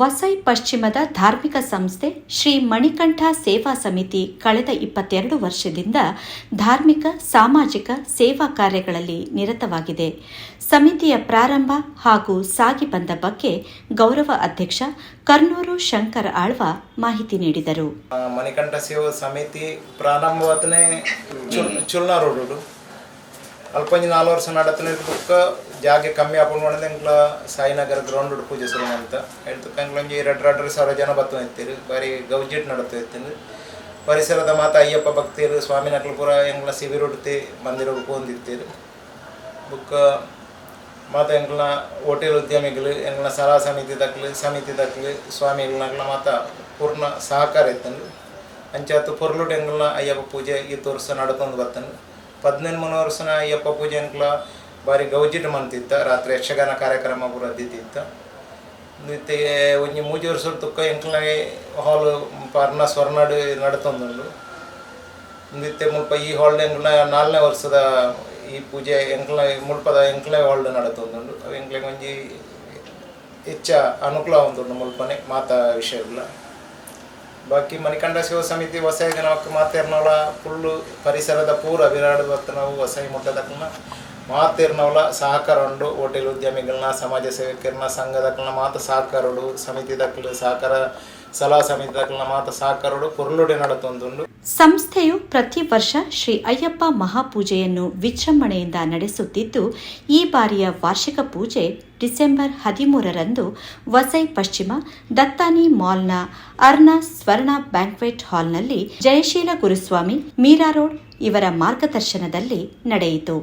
ವಸೈ ಪಶ್ಚಿಮದ ಧಾರ್ಮಿಕ ಸಂಸ್ಥೆ ಶ್ರೀ ಮಣಿಕಂಠ ಸೇವಾ ಸಮಿತಿ ಕಳೆದ ಇಪ್ಪತ್ತೆರಡು ವರ್ಷದಿಂದ ಧಾರ್ಮಿಕ, ಸಾಮಾಜಿಕ ಸೇವಾ ಕಾರ್ಯಗಳಲ್ಲಿ ನಿರತವಾಗಿದೆ. ಸಮಿತಿಯ ಪ್ರಾರಂಭ ಹಾಗೂ ಸಾಗಿ ಬಂದ ಬಗ್ಗೆ ಗೌರವ ಅಧ್ಯಕ್ಷ ಕರ್ನೂರು ಶಂಕರ ಆಳ್ವ ಮಾಹಿತಿ ನೀಡಿದರು. ಮಣಿಕಂಠ ಸೇವಾ ಸಮಿತಿ ಪ್ರಾರಂಭವಾತನೇ ಜಾಗೆ ಕಮ್ಮಿ ಆಪುಂಡು ಮಾಡಿದ ಎಂಕ್ಲ ಸಾಯಿನಗರ ಗ್ರೌಂಡ್ ಪೂಜೆ ಶುರು ಅಂತ ಹೇಳ್ತಕ್ಕ ಎಂಕ್ಲೊಂಜಿ ಎರಡು ಎರಡು ಸಾವಿರ ಜನ ಬತ್ತು ಇರ್ತೀರಿ ಬಾರಿ ಗೌಜಿಟ್ ನಡತ ಇರ್ತೀನಿ ಪರಿಸರದ ಮಾತ ಅಯ್ಯಪ್ಪ ಭಕ್ತಿಯರು, ಸ್ವಾಮಿ ನಕಲ್ಪುರ ಎಂಗ್ಲ ಶಿಬಿರೊಡ್ತಿ ಮಂದಿರ ಹೊಂದಿರ್ತೀರಿ ಬುಕ್ಕ ಮಾತ ಎಂಗ್ಲ ಹೋಟೆಲ್ ಉದ್ಯಮಿಗಳು ಎಂಗ್ಲ ಸಲಹಾ ಸಮಿತಿ ದಕ್ಲಿ ಸಮಿತಿ ದಕ್ಲಿ ಸ್ವಾಮಿಗಳನ್ನ ಮಾತ ಪೂರ್ಣ ಸಹಕಾರ ಇತ್ತಂದು ಅಂಚಾತು ಪೊರ್ಲುಡ್ ಎಂಗ್ಲ ಅಯ್ಯಪ್ಪ ಪೂಜೆ ಈ ವರ್ಷ ನಡ್ಕೊಂಡು ಬರ್ತಾನೆ ಪದ್ನೆಂಟು ಮೂರು ವರ್ಷನ ಅಯ್ಯಪ್ಪ ಪೂಜೆ ಎಂಗ್ಲ ಬಾರಿ ಗೌಜಿಟ್ ಮಂತಿತ್ತ ರಾತ್ರಿ ಯಕ್ಷಗಾನ ಕಾರ್ಯಕ್ರಮ ಪೂರ ಅದ್ದಿತ್ತಿತ್ತ ಮತ್ತೆ ಒಂಜಿ ಮೂಜಿ ವರ್ಷ ತುಕ್ಕ ಎಂಕ್ಲ ಹಾಲ್ ಪರ್ಣ ಸ್ವರ್ನಾಡು ನಡ್ತೊಂದುಂಡು. ನಿತ್ಯ ಮುಲ್ಪ ಈ ಹಾಲ್ ಎಂಕ್ಲ ನಾಲ್ನೇ ವರ್ಷದ ಈ ಪೂಜೆ ಎಂಕ್ಲ ಮುಲ್ಪದ ಎಂಕ್ಲೆ ಹಾಲ್ ನಡತೊಂದುಂಡು. ಅವು ಎಂಕ್ಲೆಗ್ ಒಂಜಿ ಹೆಚ್ಚ ಅನುಕೂಲ ಉಂಟು ಮುಲ್ಪನೆ, ಮಾತಾ ವಿಷಯಗಳ ಬಾಕಿ ಮಣಿಕಂಡ ಶಿವ ಸಮಿತಿ ವಸೈ ನಾವು ಮಾತೇರ್ನೋಳ, ಫುಲ್ಲು ಪರಿಸರದ ಪೂರ ವಿರಾಡು ನಾವು ಹೊಸ ಮುಟ್ಟದಕ್ಕನ ಮಾತೇರ್ನವಳ ಸಹಕಾರ ಉಂಡು ಹೋಟೆಲ್ ಉದ್ಯಮಿಗಳನ್ನ ಸಮಾಜ ಸೇವಕರನ್ನ ಸಂಘದಕ್ಕನ ಮಾತ ಸಹಕಾರ ಉಂಡು ಸಮಿತಿ ದಕ್ಕಲು ಸಹಕಾರ, ಸಲಹಾ ಸಮಿತಿ ದಕ್ಕಳನ್ನ ಮಾತ ಸಹಕಾರ ಉಂಡು ಪುರ್ಲುಡೆ ನಡತೊಂದುಂಡು. ಸಂಸ್ಥೆಯು ಪ್ರತಿ ವರ್ಷ ಶ್ರೀ ಅಯ್ಯಪ್ಪ ಮಹಾಪೂಜೆಯನ್ನು ವಿಜೃಂಭಣೆಯಿಂದ ನಡೆಸುತ್ತಿದ್ದು, ಈ ಬಾರಿಯ ವಾರ್ಷಿಕ ಪೂಜೆ ಡಿಸೆಂಬರ್ ಹದಿಮೂರರಂದು ವಸೈ ಪಶ್ಚಿಮ ದತ್ತಾನಿ ಮಾಲ್ನ ಅರ್ನಾ ಸ್ವರ್ಣ ಬ್ಯಾಂಕ್ವೆಟ್ ಹಾಲ್ನಲ್ಲಿ ಜಯಶೀಲ ಗುರುಸ್ವಾಮಿ ಮೀರಾ ರೋಡ್ ಇವರ ಮಾರ್ಗದರ್ಶನದಲ್ಲಿ ನಡೆಯಿತು.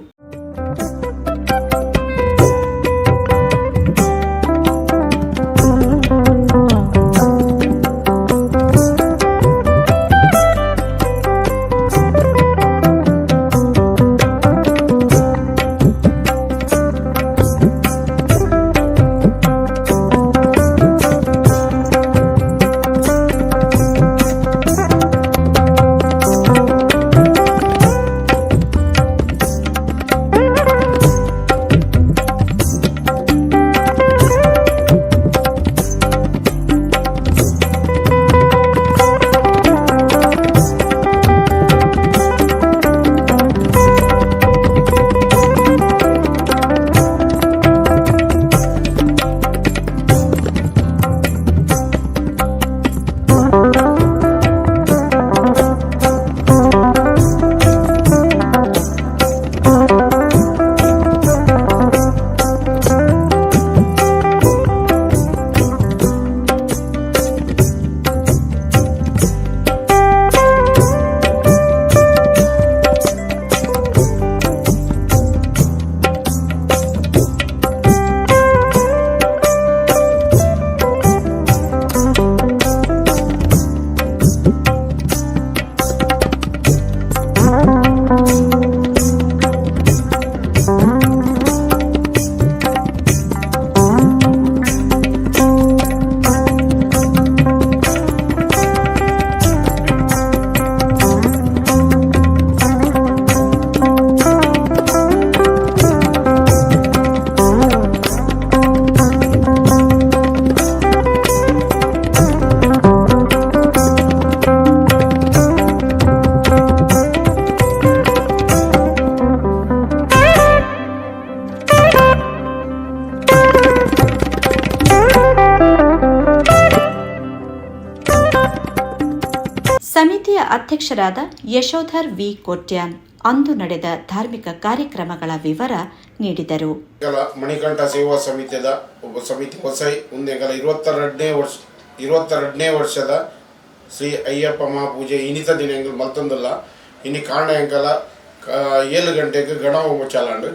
ಅಧ್ಯಕ್ಷರಾದ ಯಶೋಧರ್ ವಿ. ಕೋಟ್ಯಾನ್ ಅಂದು ನಡೆದ ಧಾರ್ಮಿಕ ಕಾರ್ಯಕ್ರಮಗಳ ವಿವರ ನೀಡಿದರು. ಮಣಿಕಂಠ ಸೇವಾ ಸಮಿತಿಯದ ಒಬ್ಬ ಸಮಿತಿ ಹೊಸ ಮುಂದೆಂಕಲ ಇರುವತ್ತೆರಡನೇ ವರ್ಷ, ಇರುವತ್ತೆರಡನೇ ವರ್ಷದ ಶ್ರೀ ಅಯ್ಯಪ್ಪ ಮಹಾಪೂಜೆ ಇನಿತ ದಿನ ಮತ್ತೊಂದಲ್ಲ. ಇನ್ನು ಹೆಂಗಲ್ಲ ಏಳು ಗಂಟೆಗೆ ಗಣಹೋಮ ಚಾಲಾಂಡು.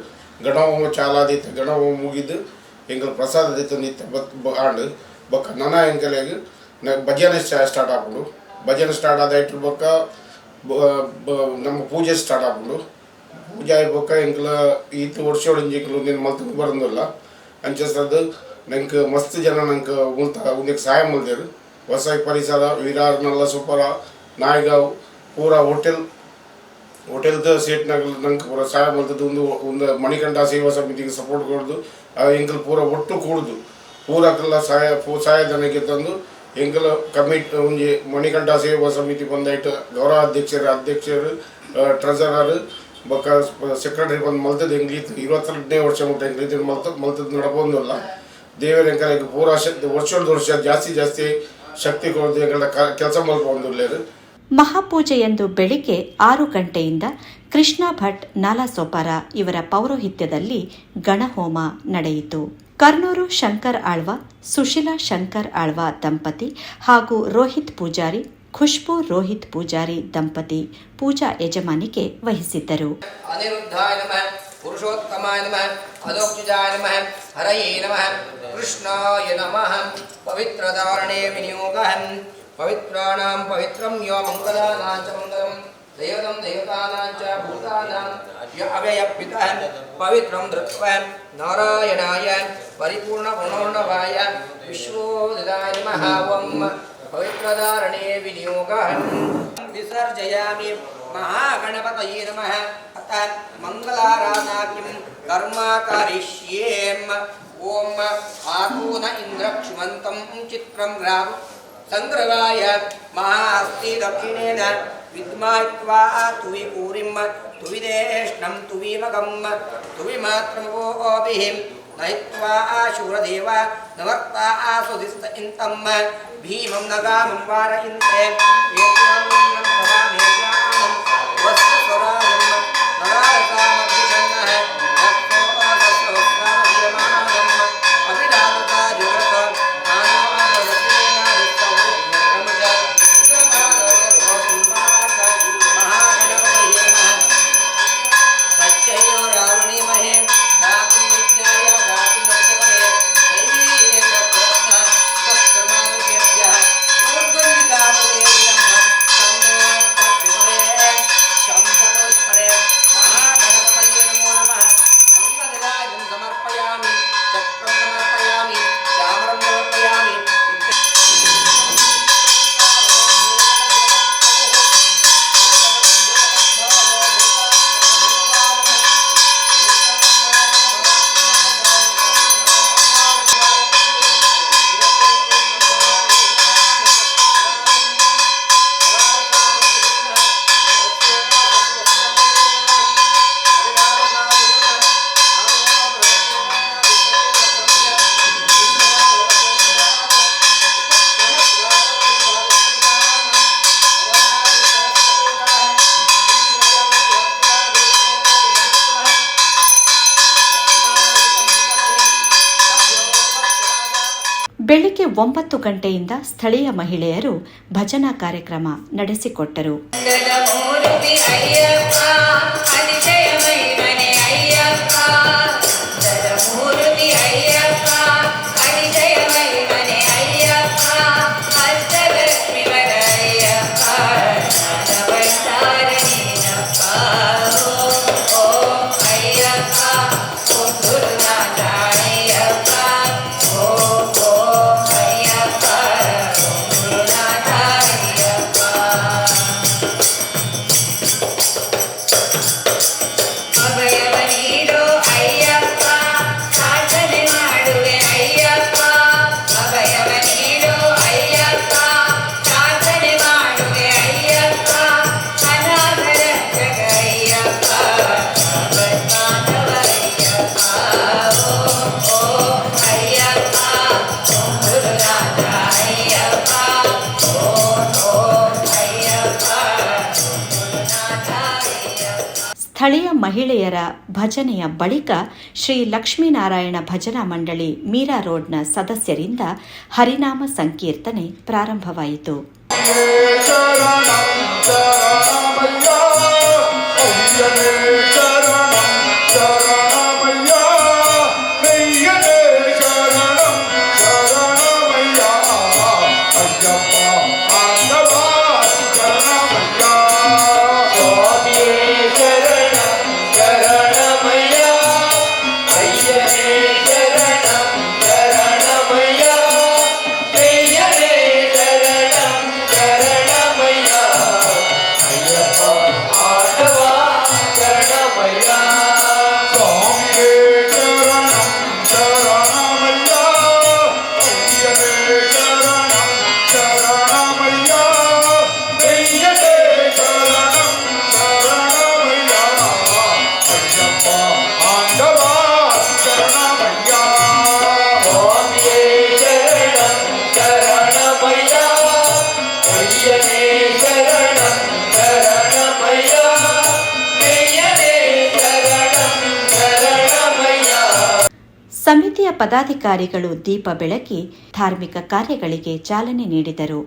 ಗಣಹೋಮ ಚಾಲಾದಿತ್ತು ಗಣಹೋಮ ಮುಗಿದು ಹೆಂಗ್ ಪ್ರಸಾದ ದಿತ್ತು ನಿತ್ಯ ಬತ್, ಬ- ಆಂಡು. ಬೊಕ್ಕ ನನ ಎಂಕಲೆಗ್ನ, ಭಜನೆ ಸ್ಟಾ- ಸ್ಟಾರ್ಟ್ ನಮ್ಮ ಪೂಜೆ ಸ್ಟಾರ್ಟ್ ಆಪುಂಡು ಪೂಜೆ ಆಗ್ಬೇಕ ಎಂಕ್ಲ ಈತ ವರ್ಷ ಎಂಕ್ಲು ನಿನ್ನ ಮಲ್ತು ಬರಂದಿಲ್ಲ ಅಂಚಸ್ತದ ನಂಗೆ ಮಸ್ತ್ ಜನ ನಂಗೆ ಉಂತ ಉಂದಕ್ಕೆ ಸಹಾಯ ಮಲ್ದೇರು ಹೊಸ ಪರಿಸರ ವಿರಾರ್ನಲ್ಲ ಸೂಪರ, ನಾಯ್ಗಾವ್, ಪೂರ ಹೋಟೆಲ್. ಹೋಟೆಲ್ದ ಸೀಟ್ನಾಗ ನಂಗೆ ಪೂರ ಸಹಾಯ ಮಲ್ತದ್ದು ಒಂದು ಒಂದು ಮಣಿಕಂಠ ಸೇವಾ ಸಮಿತಿಗೆ ಸಪೋರ್ಟ್ ಕೊಡೋದು. ಎಂಕಲ್ ಪೂರ ಒಟ್ಟು ಕೂಡುದು. ಪೂರಕ್ಕೆಲ್ಲ ಸಹಾಯ ಸಹಾಯ ಸಹಾಯಧನಕ್ಕೆ ತಂದು ಎಂಕಲ ಕಮಿಟ್ ಒಂಜಿ ಮಣಿಕಂಠ ಸೇವಾ ಸಮಿತಿ ಬಂದಾಯ್ತು. ಗೌರವ ಅಧ್ಯಕ್ಷರು ಅಧ್ಯಕ್ಷರು ಟ್ರೆಸರರ್ ಬೊಕ್ಕ ಸೆಕ್ರೆಟರಿ ಬಂದು ಮಲ್ತದ ಎಂಗ್ಲೀತ್ ಇರುವತ್ತೆರಡನೇ ವರ್ಷ ಮುಟ್ಟ ಎಂಗ್ಲೀತ್ ಮಲ್ತ, ಮಲ್ತದ ನಡಪೊಂದಿಲ್ಲ ದೇವರ ಪೂರ ಶಕ್ತಿ ವರ್ಷದ ವರ್ಷ ಜಾಸ್ತಿ ಜಾಸ್ತಿ ಶಕ್ತಿ ಕೊಡೋದು ಎಂಕಲ ಕೆಲಸ ಮಾಡ್ಕೊಂಡಿರ್ಲೇರು ಮಹಾಪೂಜೆಯಂದು ಬೆಳಿಗ್ಗೆ ಆರು ಗಂಟೆಯಿಂದ ಕೃಷ್ಣ ಭಟ್ ನಾಲಾಸೋಪಾರ ಇವರ ಪೌರೋಹಿತ್ಯದಲ್ಲಿ ಗಣಹೋಮ ನಡೆಯಿತು. ಕರ್ನೂರು ಶಂಕರ್ ಆಳ್ವ, ಸುಶೀಲಾ ಶಂಕರ್ ಆಳ್ವ ದಂಪತಿ ಹಾಗೂ ರೋಹಿತ್ ಪೂಜಾರಿ, ಖುಷ್ಬು ರೋಹಿತ್ ಪೂಜಾರಿ ದಂಪತಿ ಪೂಜಾ ಯಜಮಾನಿಕೆ ವಹಿಸಿದ್ದರು. ಪುರುಷೋತ್ತಮಾಯ ನಮಃ ಅಧೋಕ್ಷಜಾಯ ನಮಃ, ಹರಯೇ ನಮಃ, ಕೃಷ್ಣಾಯ ನಮಃ ಪವಿತ್ರ ಧಾರಣೇ ವಿನಿಯೋಗಹಂ ಪವಿತ್ರಾಣಾಂ ಪವಿತ್ರಂ ಯೋ ಮಂಗಲಾನಾಂ ಚ ಮಂಗಲಂ, ದೈವದಂ ದೇವತಾನಾಂ ಚ ಭೂತಾನಾಂ, ಯ ಪವಿತ್ರಂ ಧೃತ್ವ నారాయణాయ పరిపూర్ణ పునర్ణవాయ విశ్వోదిదాయ మహావం పవిత్రధారణే వినియోగ విసర్జయామి మహాగణపతయే నమ అత మంగళారాధనాగ్నిం కర్మ కరిష్యేం ఓం ఆకూన ఇంద్ర క్షుమంతం చిత్రం గ్రామ సంగ్రహాయ మహాస్తి దక్షిణేన విద్మాయిత్వా తువి పూరిం తువిదేష్ణం తువీమగం తువిమాత్రమోభి నయిత్వా శూరదేవ నవర్తా సుధిస్త ఇంతం భీమం నగామం వారయింతే ಬೆಳಿಗ್ಗೆ ಒಂಬತ್ತು ಗಂಟೆಯಿಂದ ಸ್ಥಳೀಯ ಮಹಿಳೆಯರು ಭಜನಾ ಕಾರ್ಯಕ್ರಮ ನಡೆಸಿಕೊಟ್ಟರು. ಮಹಿಳೆಯರ ಭಜನೆಯ ಬಳಿಕ ಶ್ರೀ ಲಕ್ಷ್ಮೀನಾರಾಯಣ ಭಜನಾ ಮಂಡಳಿ ಮೀರಾ ರೋಡ್ನ ಸದಸ್ಯರಿಂದ ಹರಿನಾಮ ಸಂಕೀರ್ತನೆ ಪ್ರಾರಂಭವಾಯಿತು. ಸಮಿತಿಯ ಪದಾಧಿಕಾರಿಗಳು ದೀಪ ಬೆಳಗಿ ಧಾರ್ಮಿಕ ಕಾರ್ಯಗಳಿಗೆ ಚಾಲನೆ ನೀಡಿದರು.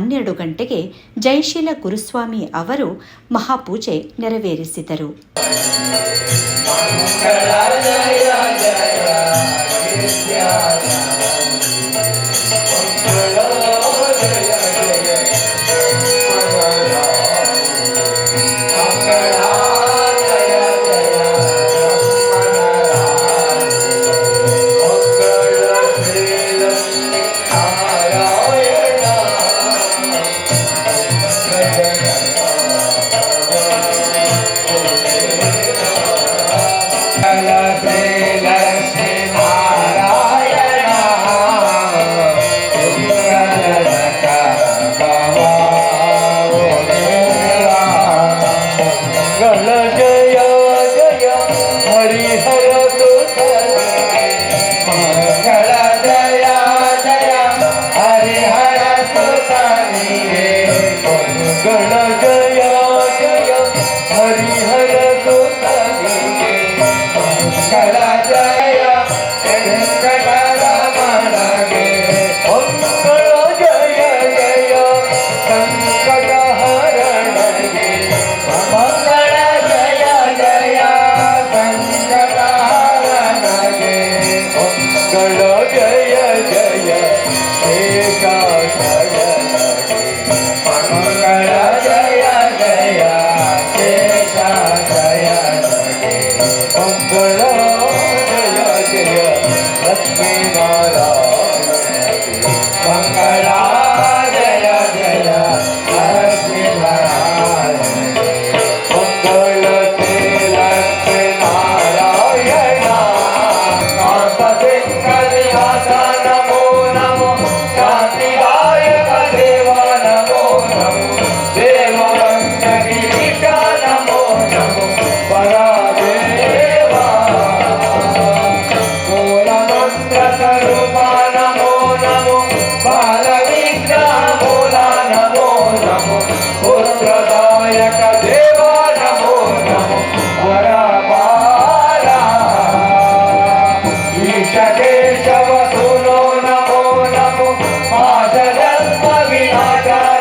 ಹನ್ನೆರಡು ಗಂಟೆಗೆ ಜಯಶೀಲ ಗುರುಸ್ವಾಮಿ ಅವರು ಮಹಾಪೂಜೆ ನೆರವೇರಿಸಿದರು. Carnaval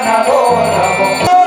থাকো থাকো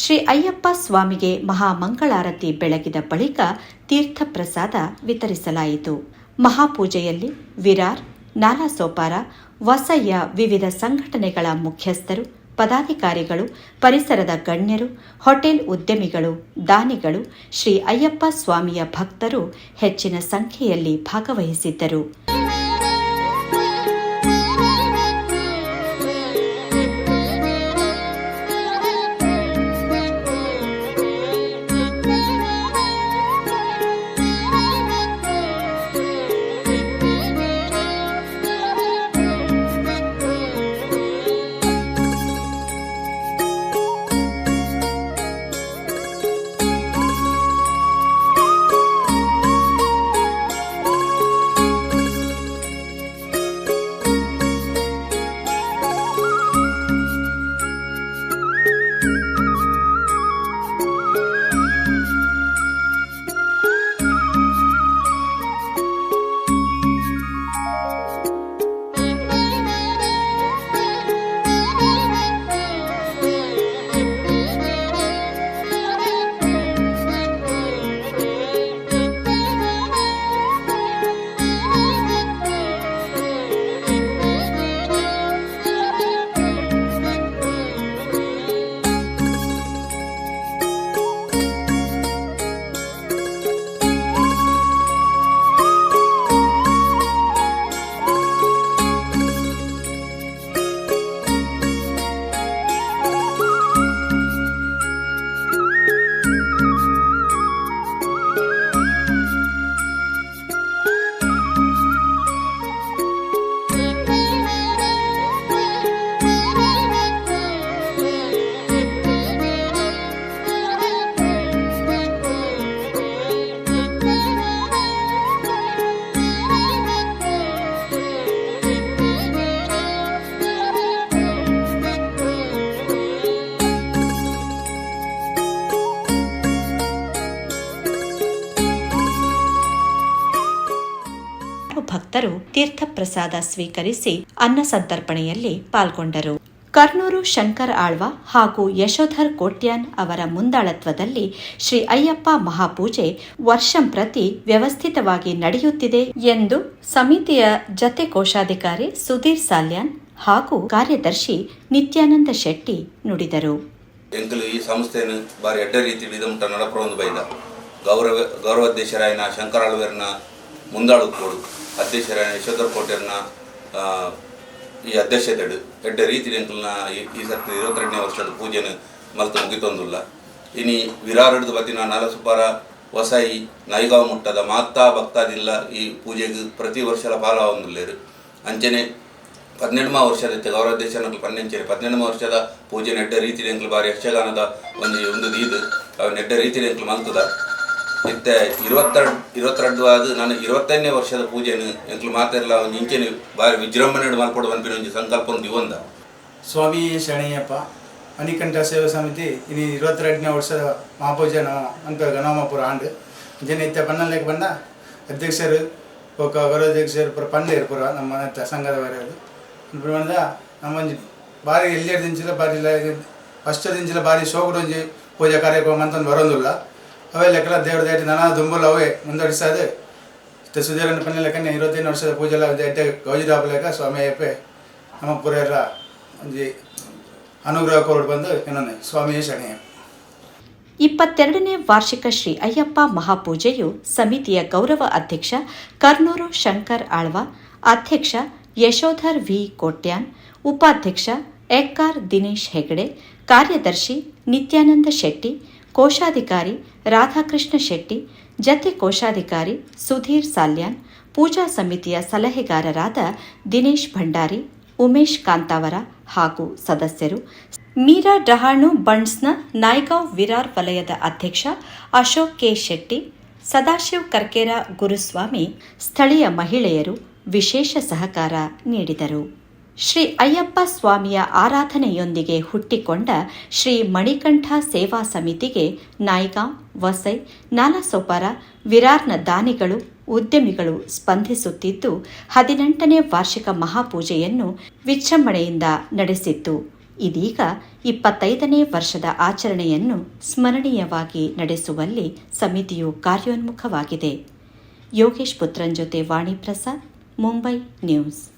ಶ್ರೀ ಅಯ್ಯಪ್ಪ ಸ್ವಾಮಿಗೆ ಮಹಾಮಂಗಳಾರತಿ ಬೆಳಗಿದ ಬಳಿಕ ತೀರ್ಥಪ್ರಸಾದ ವಿತರಿಸಲಾಯಿತು. ಮಹಾಪೂಜೆಯಲ್ಲಿ ವಿರಾರ್, ನಾಲಾಸೋಪಾರ, ವಸಯ್ಯ ವಿವಿಧ ಸಂಘಟನೆಗಳ ಮುಖ್ಯಸ್ಥರು, ಪದಾಧಿಕಾರಿಗಳು, ಪರಿಸರದ ಗಣ್ಯರು, ಹೋಟೆಲ್ ಉದ್ಯಮಿಗಳು, ದಾನಿಗಳು, ಶ್ರೀ ಅಯ್ಯಪ್ಪ ಸ್ವಾಮಿಯ ಭಕ್ತರು ಹೆಚ್ಚಿನ ಸಂಖ್ಯೆಯಲ್ಲಿ ಭಾಗವಹಿಸಿದ್ದರು. ಭಕ್ತರು ತೀರ್ಥಪ್ರಸಾದ ಸ್ವೀಕರಿಸಿ ಅನ್ನ ಸಂತರ್ಪಣೆಯಲ್ಲಿ ಪಾಲ್ಗೊಂಡರು. ಕರ್ನೂರು ಶಂಕರ್ ಆಳ್ವ ಹಾಗೂ ಯಶೋಧರ್ ಕೋಟ್ಯಾನ್ ಅವರ ಮುಂದಾಳತ್ವದಲ್ಲಿ ಶ್ರೀ ಅಯ್ಯಪ್ಪ ಮಹಾಪೂಜೆ ವರ್ಷಂಪ್ರತಿ ವ್ಯವಸ್ಥಿತವಾಗಿ ನಡೆಯುತ್ತಿದೆ ಎಂದು ಸಮಿತಿಯ ಜತೆ ಕೋಶಾಧಿಕಾರಿ ಸುಧೀರ್ ಸಾಲ್ಯಾನ್ ಹಾಗೂ ಕಾರ್ಯದರ್ಶಿ ನಿತ್ಯಾನಂದ ಶೆಟ್ಟಿ ನುಡಿದರು. ಈ ಸಂಸ್ಥೆಯನ್ನು ಬೈದ ಗೌರವ ಗೌರವಾಧ್ಯಕ್ಷರಾಯನ ಮುಂದಾಳು ಕೋಡು ಅಧ್ಯಕ್ಷರಾಯನ ಯಶೋಧರ್ ಕೋಟೆರ್ನ ಈ ಅಧ್ಯಕ್ಷತೆ ಎಡ್ಡ ರೀತಿಯಲ್ಲಿ ಎಂಕಲ್ನ ಈ ಈ ಸರ್ತಿ ಇರುವತ್ತೆರಡನೇ ವರ್ಷದ ಪೂಜೆನ ಮಲ್ತು ಮುಗಿತೊಂದುಲ್ಲ ಇನಿ ವಿರಾರಡ್ದು ಬತ್ತಿನ ನಲಸುಪಾರ ಹೊಸಾಯಿ ನೈಗಾವ್ ಮುಟ್ಟದ ಮಾತಾ ಭಕ್ತಾದಿಲ್ಲ ಈ ಪೂಜೆಗೆ ಪ್ರತಿ ವರ್ಷಲ ಪಾಲ ಒಂದುಲ್ಲೇರು ಅಂಚನೆ ಪದಿನೆಂಟಮ ವರ್ಷದ ಗೌರವಾಧ್ಯಕ್ಷ ನಕಲು ಪನ್ನೆಂಚೇರಿ ಪದಿನೆಂಟಮ ವರ್ಷದ ಪೂಜೆ ನೆಡ್ಡ ರೀತಿ ಎಂಕ್ಲು ಬಾರಿ ಯಕ್ಷಗಾನದ ಒಂದು ಒಂದು ದೀದು ಅವು ನೆಡ್ಡ ರೀತಿ ಎಂಕ್ಲು ಮಲ್ತದ. ಇತ್ತೆ, ಇರುವತ್ತೆರಡು ಇರುವತ್ತೆರಡು ಆದ ನಾನು ಇರುವತ್ತೈದನೇ ವರ್ಷದ ಪೂಜೆನು ಎಂಕ್ಲು ಮಾತೆಲ್ಲ ಒಂದು ಇಂಚೆನು ಬಾರಿ ವಿಜೃಂಭಣೆ ಮಾಡ್ಕೊಡು ಬಂದಿರ ಒಂದು ಸಂಕಲ್ಪ ಒಂದು ಇವಂದ. ಸ್ವಾಮಿ, ಶರಣಯ್ಯಪ್ಪ ಮಣಿಕಂಠ ಸೇವಾ ಸಮಿತಿ ಇದು ಇರುವತ್ತೆರಡನೇ ವರ್ಷದ ಮಹಾಪೂಜೆ ಅಂತ ಗಣಮಾಪುರ ಆಂಡು. ಜನ ಪನ್ನಲ್ಲೇಗೆ ಬಂದ, ಅಧ್ಯಕ್ಷರು, ಒಕ್ಕ ಗೌರವಾಧ್ಯಕ್ಷರು ಪುರ ಪಂಡ ಇರ್ಪುರ ನಮ್ಮ ಮನೆ ಸಂಘದ ಇಬ್ಬರು ಬಂದ ನಮ್ಮೊಂದು ಭಾರಿ ಎಲ್ಲಿಯರ್ ದಿಂಚಿಲ ಭಾರಿ ಫಸ್ಟ್ ದಿಂಚಿಲ ಭಾರಿ ಶೋಕಡೊಂಜಿ ಪೂಜಾ ಕಾರ್ಯಕ್ರಮ ಅಂತ ಬರೋದಿಲ್ಲ. ಅವೇ ಲೆಕ್ಕಲ ದೇವ್ರ ದೇಟಿ ನಾನಾ ದುಂಬುಲು ಅವೇ ಮುಂದಡಿಸೋದು ಇಷ್ಟು ಸುಧೀರನ ಪನ್ನೆ ಲೆಕ್ಕನೆ ಇರುವತ್ತೈದು ವರ್ಷದ ಪೂಜೆ ಎಲ್ಲ ಗೌಜಿ ಸ್ವಾಮಿ ಅಯ್ಯಪ್ಪೆ, ನಮ್ಮ ಪುರೆಯರ ಒಂಜಿ ಅನುಗ್ರಹ ಕೋರ್ಡ್ ಬಂದು ಇನ್ನೊಂದು ಸ್ವಾಮಿ ಶರಣಯ್ಯ ಇಪ್ಪತ್ತೆರಡನೇ ವಾರ್ಷಿಕ ಶ್ರೀ ಅಯ್ಯಪ್ಪ ಮಹಾಪೂಜೆಯು ಸಮಿತಿಯ ಗೌರವ ಅಧ್ಯಕ್ಷ ಕರ್ನೂರು ಶಂಕರ್ ಆಳ್ವ, ಅಧ್ಯಕ್ಷ ಯಶೋಧರ್ ವಿ ಕೋಟ್ಯಾನ್, ಉಪಾಧ್ಯಕ್ಷ ಎಕ್ಕಾರ್ ದಿನೇಶ್ ಹೆಗಡೆ, ಕಾರ್ಯದರ್ಶಿ ನಿತ್ಯಾನಂದ ಶೆಟ್ಟಿ ಕೋಶಾಧಿಕಾರಿ ರಾಧಾಕೃಷ್ಣ ಶೆಟ್ಟಿ, ಜತೆ ಕೋಶಾಧಿಕಾರಿ ಸುಧೀರ್ ಸಾಲ್ಯಾನ್, ಪೂಜಾ ಸಮಿತಿಯ ಸಲಹೆಗಾರರಾದ ದಿನೇಶ್ ಭಂಡಾರಿ, ಉಮೇಶ್ ಕಾಂತಾವರ ಹಾಗೂ ಸದಸ್ಯರು. ಮೀರಾ ಡಹಾಣು ಬಂಡ್ಸ್ನ ನಾಯ್ಗಾಂವ್ ವಿರಾರ್ ವಲಯದ ಅಧ್ಯಕ್ಷ ಅಶೋಕ್ ಕೆ ಶೆಟ್ಟಿ, ಸದಾಶಿವ್ ಕರ್ಕೇರ ಗುರುಸ್ವಾಮಿ, ಸ್ಥಳೀಯ ಮಹಿಳೆಯರು ವಿಶೇಷ ಸಹಕಾರ ನೀಡಿದರು. ಶ್ರೀ ಅಯ್ಯಪ್ಪ ಸ್ವಾಮಿಯ ಆರಾಧನೆಯೊಂದಿಗೆ ಹುಟ್ಟಿಕೊಂಡ ಶ್ರೀ ಮಣಿಕಂಠ ಸೇವಾ ಸಮಿತಿಗೆ ನಾಯ್ಗಾಂವ್ ವಸೈ, ನಾಲಾಸೊಪಾರ, ವಿರಾರ್ನ ದಾನಿಗಳು, ಉದ್ಯಮಿಗಳು ಸ್ಪಂದಿಸುತ್ತಿದ್ದು, ಹದಿನೆಂಟನೇ ವಾರ್ಷಿಕ ಮಹಾಪೂಜೆಯನ್ನು ವಿಜೃಂಭಣೆಯಿಂದ ನಡೆಸಿತ್ತು. ಇದೀಗ ಇಪ್ಪತ್ತೈದನೇ ವರ್ಷದ ಆಚರಣೆಯನ್ನು ಸ್ಮರಣೀಯವಾಗಿ ನಡೆಸುವಲ್ಲಿ ಸಮಿತಿಯು ಕಾರ್ಯೋನ್ಮುಖವಾಗಿದೆ. ಯೋಗೇಶ್ ಪುತ್ರನ್ ಜೊತೆ ವಾಣಿಪ್ರಸಾದ್ ಮುಂಬೈ ನ್ಯೂಸ್.